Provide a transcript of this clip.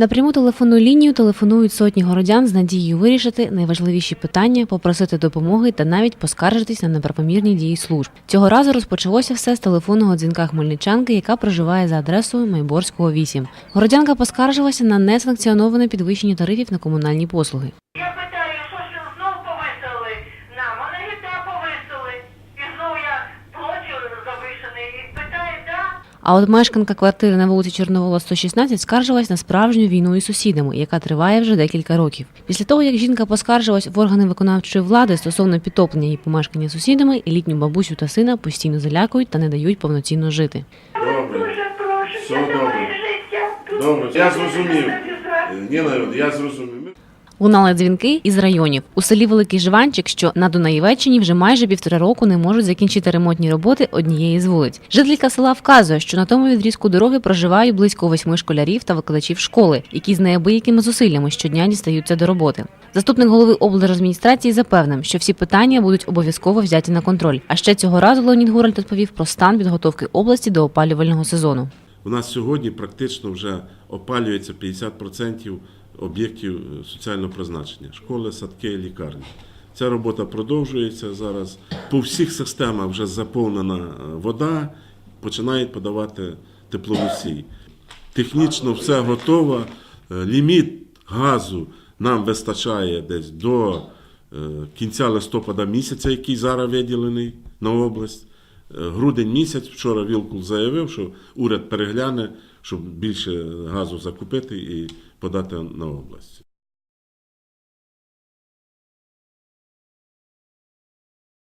На пряму телефонну лінію телефонують сотні городян з надією вирішити найважливіші питання, попросити допомоги та навіть поскаржитись на неправомірні дії служб. Цього разу розпочалося все з телефонного дзвінка хмельничанки, яка проживає за адресою Майборського 8. Городянка поскаржилася на несанкціоноване підвищення тарифів на комунальні послуги. Я питаю, що ж знов повисили нам, а на гіта повисили. І знов я плачу завишений. І питаю, да? А от мешканка квартири на вулиці Чорновола 116 скаржилась на справжню війну із сусідами, яка триває вже декілька років. Після того, як жінка поскаржилась в органи виконавчої влади стосовно підтоплення її помешкання сусідами, літню бабусю та сина постійно залякують та не дають повноцінно жити. Добре. Дуже прошу, Все я добре. життя. Добре, я зрозумів. Е, Ніна, я зрозумів. Лунали дзвінки із районів у селі Великий Живанчик, що на Дунаєвеччині вже майже півтора року не можуть закінчити ремонтні роботи однієї з вулиць. Жителька села вказує, що на тому відрізку дороги проживають близько восьми школярів та викладачів школи, які з неабиякими зусиллями щодня дістаються до роботи. Заступник голови облдержадміністрації запевнив, що всі питання будуть обов'язково взяті на контроль. А ще цього разу Леонід Гураль розповів про стан підготовки області до опалювального сезону. У нас сьогодні практично вже опалюється 50% об'єктів е, соціального призначення школи, садки, лікарні. Ця робота продовжується зараз. По всіх системах вже заповнена е, вода, починають подавати теплоносій. Технічно все готово. Е, Ліміт газу нам вистачає десь до кінця листопада місяця, який зараз виділений на область. Грудень місяць, вчора Вілкул заявив, що уряд перегляне, щоб більше газу закупити і подати на область.